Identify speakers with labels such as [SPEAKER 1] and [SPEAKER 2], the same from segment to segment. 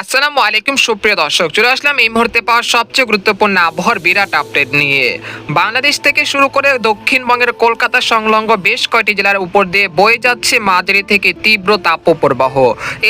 [SPEAKER 1] আসসালামু আলাইকুম, সুপ্রিয় দর্শক। চলে আসলাম এই মুহূর্তে পাওয়া সবচেয়ে গুরুত্বপূর্ণ আবহাওয়ার বিরাট আপডেট নিয়ে। বাংলাদেশ থেকে শুরু করে দক্ষিণবঙ্গের কলকাতা সংলগ্ন বেশ কয়টি জেলার উপর দিয়ে বয়ে যাচ্ছে মাঝারি থেকে তীব্র তাপপ্রবাহ।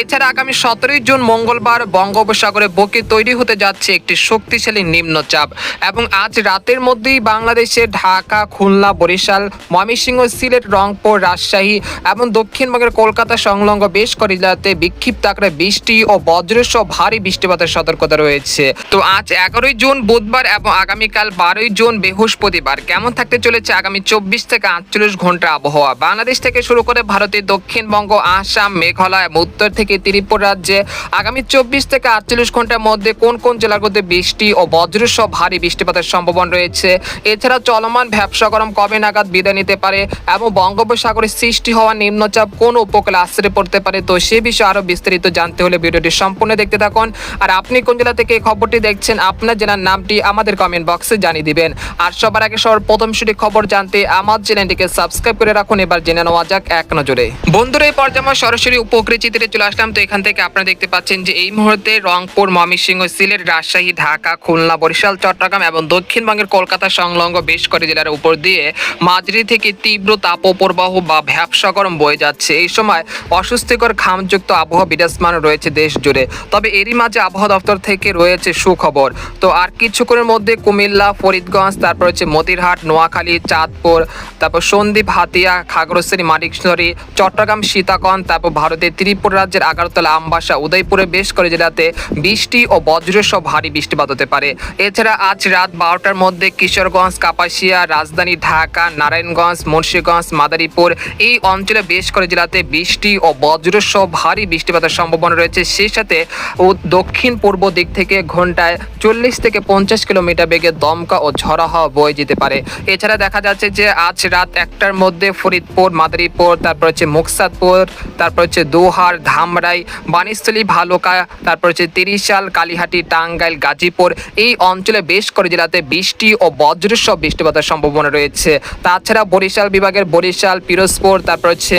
[SPEAKER 1] এছাড়া আগামী সতেরোই জুন মঙ্গলবার বঙ্গোপসাগরে বকে তৈরি হতে যাচ্ছে একটি শক্তিশালী নিম্নচাপ এবং আজ রাতের মধ্যেই বাংলাদেশের ঢাকা, খুলনা, বরিশাল, ময়মনসিংহ, সিলেট, রংপুর, রাজশাহী এবং দক্ষিণবঙ্গের কলকাতা সংলগ্ন বেশ কয়টি জেলাতে বিক্ষিপ্ত আকারে বৃষ্টি ও বজ্রসহ ভারী বৃষ্টিপাতের সতর্কতা রয়েছে। তো আজ এগারোই জুন, বুধবার এবং আগামীকাল বারোই জুন বৃহস্পতিবার কেমন থাকতে চলেছে আগামী চব্বিশ থেকে আটচল্লিশ ঘণ্টা আবহাওয়া? বাংলাদেশ থেকে শুরু করে ভারতের দক্ষিণবঙ্গ, আসাম, মেঘালয় এবং উত্তর থেকে ত্রিপুরা রাজ্যে আগামী চব্বিশ থেকে আটচল্লিশ ঘণ্টার মধ্যে কোন কোন জেলাগুলোতে বৃষ্টি ও বজ্রসহ ভারী বৃষ্টিপাতের সম্ভাবনা রয়েছে? এছাড়া চলমান ব্যবসা গরম কবে নাগাদ বিদায় নিতে পারে এবং বঙ্গোপসাগরে সৃষ্টি হওয়া নিম্নচাপ কোন উপকূলে আশ্রয় পড়তে পারে? তো সে বিষয়ে আরও বিস্তারিত জানতে হলে ভিডিওটি সম্পূর্ণ দেখতে থাকুন। আর আপনি কোন জেলা থেকে খবরটি দেখছেন, আপনার জেলার নামটি আমাদের কমেন্ট বক্সে জানিয়ে দিবেন। আর সবার আগে সবার প্রথম সঠিক খবর জানতে আমার চ্যানেলটিকে সাবস্ক্রাইব করে রাখুন। এবার জেনে নেওয়া যাক এক নজরে। বন্ধুরা, এই পর্যায়ে আমরা সরাসরি উপকৃত চিত্রে চলে আসলাম। তো এখান থেকে আপনারা দেখতে পাচ্ছেন যে এই মুহূর্তে রংপুর, ময়মনসিংহ, সিলেট, রাজশাহী, ঢাকা, খুলনা, বরিশাল, চট্টগ্রাম এবং দক্ষিণবঙ্গের কলকাতা সংলগ্ন বেশ কয়েকটি জেলার উপর দিয়ে মাঝারি থেকে তীব্র তাপপ্রবাহ বা ভ্যাবসা গরম বয়ে যাচ্ছে। এই সময় অস্বস্তিকর ঘামযুক্ত আবহাওয়া বিরাজমান রয়েছে দেশ জুড়ে। তবে এরই মাঝে আবহাওয়া দপ্তর থেকে রয়েছে সুখবর। তো আর কিছুক্ষণের মধ্যে কুমিল্লা, ফরিদগঞ্জ, তারপর হচ্ছে মতিরহাট, নোয়াখালী, চাঁদপুর, তারপর সন্দ্বীপ, হাতিয়া, খাগড়াছড়ি মানিকছড়ি চট্টগ্রাম সীতাকন তারপর ভারতের ত্রিপুরা রাজ্যের আগারতলা, আমবাসা উদয়পুরে বেশ করে জেলাতে বৃষ্টি ও বজ্রসহ ভারী বৃষ্টিপাত হতে পারে। এছাড়া আজ রাত বারোটার মধ্যে কিশোরগঞ্জ, কাপাসিয়া, রাজধানী ঢাকা, নারায়ণগঞ্জ, মুন্সীগঞ্জ, মাদারীপুর এই অঞ্চলে বেশ করে জেলাতে বৃষ্টি ও বজ্রসহ ভারী বৃষ্টিপাতের সম্ভাবনা রয়েছে। সেই সাথে ও দক্ষিণ পূর্ব দিক থেকে ঘন্টায় চল্লিশ থেকে পঞ্চাশ কিলোমিটার বেগে দমকা ও ঝড়া হাওয়া বয়ে যেতে পারে। এছাড়া দেখা যাচ্ছে যে আজ রাত একটার মধ্যে ফরিদপুর, মাদারীপুর, তারপর হচ্ছে মুকসাদপুর, তারপর হচ্ছে দোহার, ধামরাই বানিস্থলী ভালুকা, তারপর হচ্ছে তিরিশাল, কালীহাটি, টাঙ্গাইল, গাজীপুর এই অঞ্চলে বেশ করে জেলাতে বৃষ্টি ও বজ্রসহ বৃষ্টিপাতের সম্ভাবনা রয়েছে। তাছাড়া বরিশাল বিভাগের বরিশাল, পিরোজপুর, তারপর হচ্ছে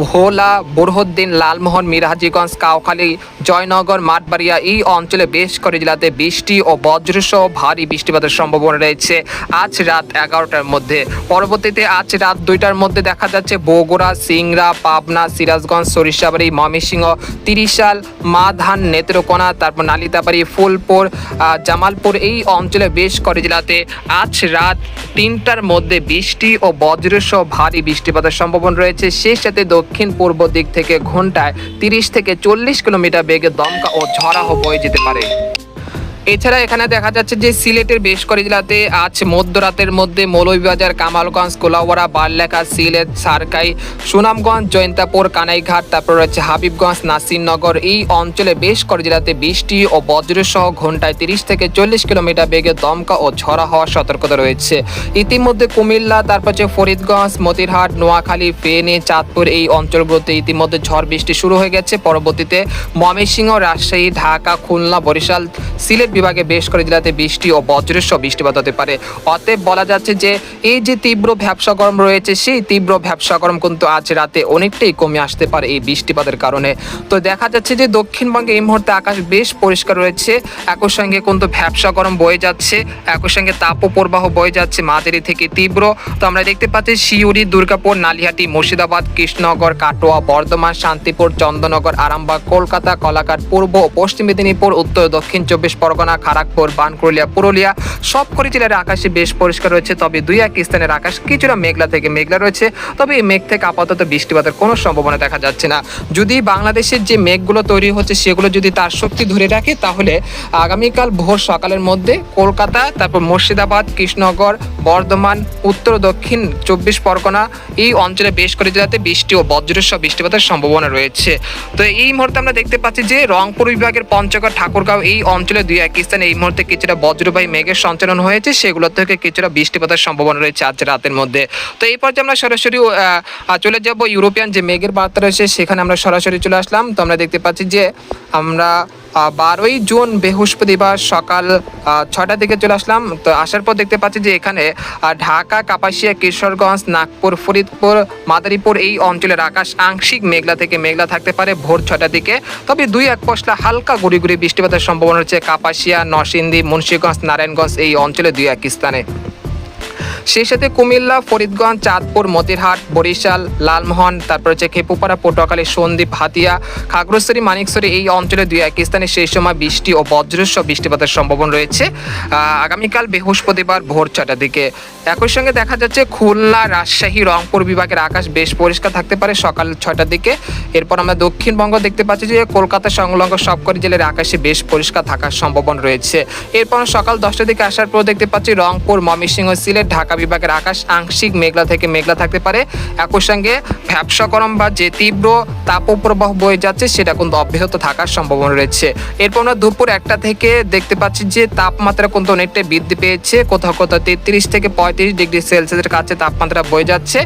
[SPEAKER 1] ভোলা, বুরহদ্দিন, লালমোহন মিরহাজিগঞ্জ কাউখালী জয়নগর, মাঠবাড়িয়া এই অঞ্চলে বেশ করে জেলাতে বৃষ্টি ও বজ্রসহ ভারী বৃষ্টিপাতের সম্ভাবনা রয়েছে আজ রাত এগারোটার মধ্যে। পরবর্তীতে আজ রাত দুইটার মধ্যে দেখা যাচ্ছে বগুড়া, সিংড়া, পাবনা, সিরাজগঞ্জ, সরিষাবাড়ি, ময়মনসিংহ, তিরিশাল, মাধান, নেত্রকোনা, তারপর নালিতাবাড়ি, ফুলপুর জামালপুর এই অঞ্চলে বেশ করে জেলাতে আজ রাত তিনটার মধ্যে বৃষ্টি ও বজ্রসহ ভারী বৃষ্টিপাতের সম্ভাবনা রয়েছে। সেই সাথে দক্ষিণ পূর্ব দিক থেকে ঘন্টায় তিরিশ থেকে চল্লিশ কিলোমিটার বেগে দমকা ও ঝড়াহ বয়ে যেতে পারে। এছাড়া এখানে দেখা যাচ্ছে যে সিলেটের বেশ কয়েক জেলাতে আজ মধ্যরাতের মধ্যে মৌলভীবাজার, কামালগঞ্জ কোলাওয়াড়া বারলেখা সিলেট, সারকাই, সুনামগঞ্জ জয়ন্তাপুর কানাইঘাট, তারপর রয়েছে হাবিবগঞ্জ, নাসিরনগর। এই অঞ্চলে বেশ কয়েক জেলাতে বৃষ্টি ও বজ্রসহ ঘন্টায় তিরিশ থেকে চল্লিশ কিলোমিটার বেগে দমকা ও ঝড়া হওয়ার সতর্কতা রয়েছে। ইতিমধ্যে কুমিল্লা, তারপর হচ্ছে ফরিদগঞ্জ, মতিরহাট, নোয়াখালী, ফেনী, চাঁদপুর এই অঞ্চলগুলোতে ইতিমধ্যে ঝড় বৃষ্টি শুরু হয়ে গেছে। পরবর্তীতে ময়মনসিংহ, রাজশাহী, ঢাকা, খুলনা, বরিশাল, সিলেট বিভাগে বেশ করে জেলাতে বৃষ্টি ও বজ্রসহ বৃষ্টিপাত হতে পারে। অতএব বলা যাচ্ছে যে, এই যে তীব্র ভ্যাবসা গরম রয়েছে, সেই তীব্র ভ্যাবসা গরম কিন্তু আজ রাতে অনেকটাই কমে আসতে পারে এই বৃষ্টিপাতের কারণে। তো দেখা যাচ্ছে যে, দক্ষিণবঙ্গে এই মুহূর্তে আকাশ বেশ পরিষ্কার রয়েছে। একই সঙ্গে কিন্তু ভ্যাবসা গরম বয়ে যাচ্ছে, একই সঙ্গে তাপ প্রবাহ বয়ে যাচ্ছে, মাঝারি থেকে তীব্র। তো আমরা দেখতে পাচ্ছি শিউরি, দুর্গাপুর, নালিহাটি, মুর্শিদাবাদ, কৃষ্ণনগর, কাটোয়া, বর্ধমান, শান্তিপুর চন্দ্রনগর আরামবাগ, কলকাতা, কলাঘাট, পূর্ব পশ্চিম মেদিনীপুর, উত্তর দক্ষিণ চব্বিশ পরগনা খড়গপুর বানকুরলিয়া পুরুলিয়া সবকটি জেলার আকাশে বেশ পরিষ্কার রয়েছে, তবে দুই এক স্থানের আকাশ কিছুটা মেঘলা থেকে মেঘলা রয়েছে, তবে এই মেঘ থেকে আপাতত বৃষ্টিপাতের কোনো সম্ভাবনা দেখা যাচ্ছে না। যদি বাংলাদেশের যে মেঘগুলো তৈরি হচ্ছে, সেগুলো যদি তার শক্তি ধরে রাখে, তাহলে আগামীকাল ভোর সকালের মধ্যে কলকাতা, তারপর মুর্শিদাবাদ, কৃষ্ণনগর বর্ধমান, উত্তর দক্ষিণ চব্বিশ পরগনা এই অঞ্চলে বেশ করে জেলাতে বৃষ্টি ও বজ্রসহ বৃষ্টিপাতের সম্ভাবনা রয়েছে। তো এই মুহূর্তে আমরা দেখতে পাচ্ছি যে রংপুর বিভাগের পঞ্চগড়, ঠাকুরগাঁও এই অঞ্চলে দুই এক স্থানে এই মুহূর্তে কিছুটা বজ্রবাহী মেঘের সঞ্চালন হয়েছে। সেগুলো থেকে কিছুটা বৃষ্টিপাতের সম্ভাবনা রয়েছে আজ রাতের মধ্যে। তো এই পর্যায়ে আমরা সরাসরি চলে যাব ইউরোপিয়ান যে মেঘের বার্তা রয়েছে, সেখানে আমরা সরাসরি চলে আসলাম। তো আমরা দেখতে পাচ্ছি যে আমরা বারোই জুন বৃহস্পতিবার সকাল ছটার দিকে চলে আসলাম। তো আসার পর দেখতে পাচ্ছি যে এখানে ঢাকা, কাপাসিয়া, কিশোরগঞ্জ, নাগপুর, ফরিদপুর, মাদারীপুর এই অঞ্চলের আকাশ আংশিক মেঘলা থেকে মেঘলা থাকতে পারে ভোর ছটার দিকে। তবে দুই এক পশলা হালকা গুড়ি গুড়ি বৃষ্টিপাতের সম্ভাবনা রয়েছে কাপাসিয়া, নরসিংদী, মুন্সিগঞ্জ, নারায়ণগঞ্জ এই অঞ্চলে দুই এক স্থানে। সেই সাথে কুমিল্লা, ফরিদগঞ্জ, চাঁদপুর, মতিরহাট, বরিশাল, লালমোহন, তারপর হচ্ছে খেপুপাড়া, পটুয়াখালী, সন্দ্বীপ হাতিয়া খাগড়াছড়ি, মানিকছড়ি এই অঞ্চলে দুই এক স্থানে সেই সময় বৃষ্টি ও বজ্রস্ব বৃষ্টিপাতের সম্ভাবনা রয়েছে। আগামীকাল বৃহস্পতিবার ভোর ছটার দিকে। একই সঙ্গে দেখা যাচ্ছে খুলনা, রাজশাহী, রংপুর বিভাগের আকাশ বেশ পরিষ্কার থাকতে পারে সকাল ছটার দিকে। এরপর আমরা দক্ষিণবঙ্গ দেখতে পাচ্ছি যে কলকাতা সংলগ্ন সবকটি জেলার আকাশে বেশ পরিষ্কার থাকার সম্ভাবনা রয়েছে। এরপর সকাল দশটার দিকে আসার পর দেখতে পাচ্ছি রংপুর, ময়মনসিংহ, সিলেট, ঢাকা বিভাগের আকাশ আংশিক মেঘলা থেকে মেঘলা থাকতে পারে। একই সঙ্গে ভ্যাবসা গরম বা যে তীব্র তাপপ্রবাহ বয়ে যাচ্ছে, সেটা কিন্তু অব্যাহত থাকার সম্ভাবনা রয়েছে। এরপর আমরা দুপুর একটা থেকে দেখতে পাচ্ছি যে তাপমাত্রা কিন্তু অনেকটাই বৃদ্ধি পেয়েছে। কোথাও কোথাও তেত্রিশ থেকে পঁয়ত্রিশ ডিগ্রি সেলসিয়াসের কাছে তাপমাত্রা বয়ে যাচ্ছে।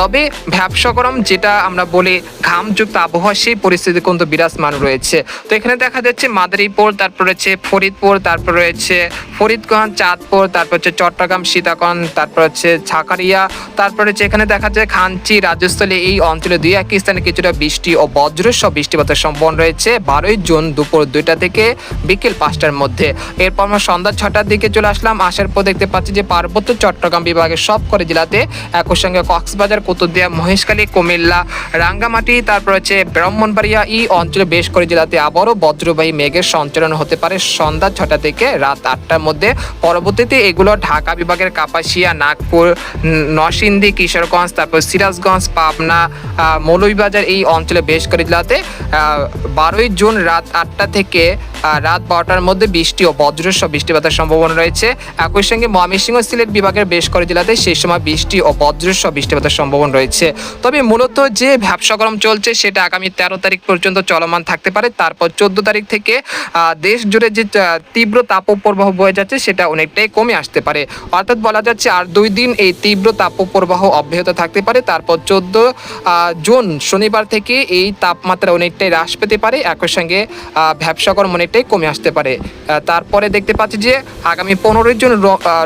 [SPEAKER 1] তবে ভ্যাবসা গরম যেটা আমরা বলি ঘামযুক্ত আবহাওয়া, সেই পরিস্থিতি কিন্তু বিরাজমান রয়েছে। তো এখানে দেখা যাচ্ছে মাদারীপুর, তারপর রয়েছে ফরিদপুর, তারপর রয়েছে ফরিদগঞ্জ, চাঁদপুর, তারপর হচ্ছে চট্টগ্রাম সীতাকন তারপর হচ্ছে ছাকারিয়া তারপর হচ্ছে এখানে দেখা যায় খাঞ্চি রাজস্থলী এই অঞ্চলে দুই এক স্থানে কিছুটা বৃষ্টি ও বজ্রসহ বৃষ্টিপাতের সম্ভাবনা রয়েছে বারোই জুন দুপুর দুইটা থেকে বিকেল পাঁচটার মধ্যে। এরপর আমরা সন্ধ্যা ছটার দিকে চলে আসলাম। আসার পর দেখতে পাচ্ছি যে পার্বত্য চট্টগ্রাম বিভাগের সব করে জেলাতে একই সঙ্গে কক্সবাজার, কুতুবদিয়া, মহেশখালী, কুমিল্লা, রাঙ্গামাটি, তারপর হচ্ছে ব্রাহ্মণবাড়িয়া এই অঞ্চলে বেশ করে জেলাতে আবারও বজ্রবাহী মেঘের সঞ্চালন হতে পারে সন্ধ্যা ছটা থেকে রাত আটটার মধ্যে। পরবর্তীতে এগুলো ঢাকা বিভাগের কাপাসিয়া নাগপুর, নরসিংদী, কিশোরগঞ্জ, তারপর সিরাজগঞ্জ, পাবনা মৌলভীবাজার এই অঞ্চলে বেশ করে জেলাতে বারোই জুন রাত আটটা থেকে রাত বারোটার মধ্যে বৃষ্টি ও বজ্রসহ বৃষ্টিপাতের সম্ভাবনা রয়েছে। একই সঙ্গে ময়মনসিংহ সিলেট বিভাগের বেশ করে জেলাতে সেই সময় বৃষ্টি ও বজ্রসহ বৃষ্টিপাতের সম্ভাবনা রয়েছে। তবে মূলত যে গরম চলছে, সেটা আগামী তেরো তারিখ পর্যন্ত চলমান থাকতে পারে। তারপর চোদ্দ তারিখ থেকে দেশ জুড়ে যে তীব্র তাপপ্রবাহ বয়ে যাচ্ছে, সেটা অনেকটাই কমে আসতে পারে। অর্থাৎ বলা যাচ্ছে আর দুই দিন এই তীব্র তাপপ্রবাহ অব্যাহত থাকতে পারে। তারপর চোদ্দ জুন শনিবার থেকে এই তাপমাত্রা অনেকটাই হ্রাস পেতে পারে। একই সঙ্গে আহ, অনেকটাই কমে আসতে পারে। তারপরে দেখতে পাচ্ছি যে আগামী পনেরোই জুন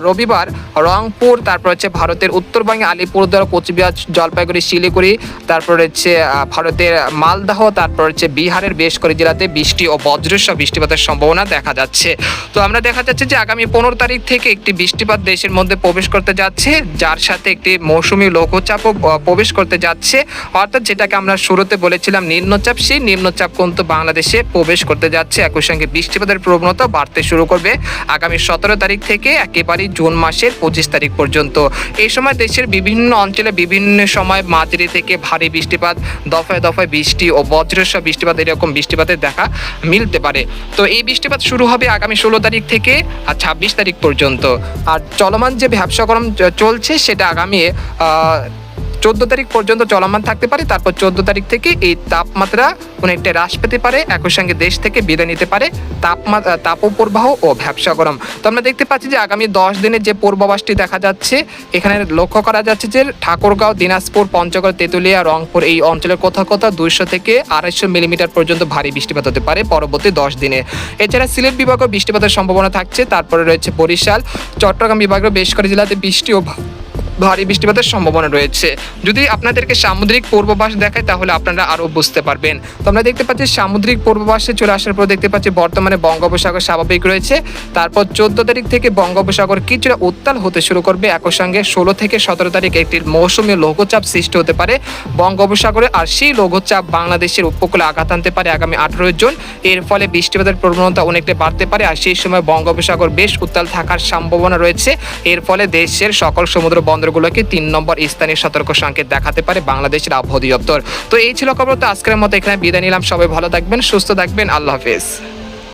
[SPEAKER 1] রবিবার রংপুর তারপর হচ্ছে ভারতের উত্তরবঙ্গে আলিপুরদুয়ার কোচবিহার জলপাইগুড়ি শিলিগুড়ি তারপর হচ্ছে ভারতের মালদাহ তারপর হচ্ছে বিহারের বেশ করে জেলাতে বৃষ্টি ও বজ্রসহ বৃষ্টিপাতের সম্ভাবনা দেখা যাচ্ছে। তো আমরা দেখা যাচ্ছে যে আগামী পনেরো তারিখ থেকে একটি বৃষ্টিপাত দেশের মধ্যে প্রবেশ করতে যাচ্ছে, যার সাথে একটি মৌসুমী লঘুচাপও প্রবেশ করতে যাচ্ছে। অর্থাৎ যেটাকে আমরা শুরুতে বলেছিলাম, নিম্নচাপ, সেই নিম্নচাপ কিন্তু বাংলাদেশে প্রবেশ করতে যাচ্ছে। একই সঙ্গে বৃষ্টিপাতের প্রবণতা বাড়তে শুরু করবে আগামী সতেরো তারিখ থেকে, একেবারেই জুন মাসের পঁচিশ তারিখ পর্যন্ত। এই সময় দেশের বিভিন্ন অঞ্চলে বিভিন্ন সময় মাঝারি থেকে ভারী বৃষ্টিপাত, দফায় দফায় বৃষ্টি ও বজ্রসহ বৃষ্টিপাত, এরকম বৃষ্টিপাতের দেখা মিলতে পারে। তো এই বৃষ্টিপাত শুরু হবে আগামী ষোলো তারিখ থেকে আর ছাব্বিশ তারিখ পর্যন্ত। আর চলমান যে ব্যবসা চ- চলছে সেটা আগামী চোদ্দ তারিখ পর্যন্ত চলমান থাকতে পারে, তারপর চোদ্দ তারিখ থেকে এই তাপমাত্রা অনেকটা হ্রাস পেতে পারে, একই সঙ্গে দেশ থেকে বিদায় নিতে পারে তাপমাত্রা তাপপ্রবাহ ও ব্যবসা গরম। তো আমরা দেখতে পাচ্ছি যে আগামী দশ দিনের যে পূর্বাভাসটি দেখা যাচ্ছে, এখানে লক্ষ্য করা যাচ্ছে যে ঠাকুরগাঁও, দিনাজপুর, পঞ্চগড়, তেঁতুলিয়া, রংপুর এই অঞ্চলের কোথাও কোথাও দুইশো থেকে আড়াইশো মিলিমিটার পর্যন্ত ভারী বৃষ্টিপাত হতে পারে পরবর্তী দশ দিনে। এছাড়া সিলেট বিভাগেও বৃষ্টিপাতের সম্ভাবনা থাকছে, তারপরে রয়েছে বরিশাল, চট্টগ্রাম বিভাগের বেশ করে জেলাতে বৃষ্টি ও ভারী বৃষ্টিপাতের সম্ভাবনা রয়েছে। যদি আপনাদেরকে সামুদ্রিক পূর্বাভাস দেখায়, তাহলে আপনারা আরও বুঝতে পারবেন। তো আমরা দেখতে পাচ্ছি, সামুদ্রিক পূর্বাভাসে চলে আসার পর দেখতে পাচ্ছি, বর্তমানে বঙ্গোপসাগর স্বাভাবিক রয়েছে। তারপর চোদ্দ তারিখ থেকে বঙ্গোপসাগর কিছুটা উত্তাল হতে শুরু করবে। একই সঙ্গে ষোলো থেকে সতেরো তারিখ একটি মৌসুমী লঘুচাপ সৃষ্টি হতে পারে বঙ্গোপসাগরে। আর সেই লঘুচাপ বাংলাদেশের উপকূলে আঘাত আনতে পারে আগামী আঠারো জুন। এর ফলে বৃষ্টিপাতের প্রবণতা অনেকটা বাড়তে পারে। আর সেই সময় বঙ্গোপসাগর বেশ উত্তাল থাকার সম্ভাবনা রয়েছে। এর ফলে দেশের সকল সমুদ্র বন্দরগুলোকে তিন নম্বর স্থানীয় সতর্ক সংকেত দেখাতে পারে বাংলাদেশের আবহাওয়া দপ্তর। তো এই ছিল খবর, তো আজকের মতো এখানে বিদায় নিলাম। সবাই ভালো থাকবেন, সুস্থ থাকবেন। আল্লাহ হাফেজ।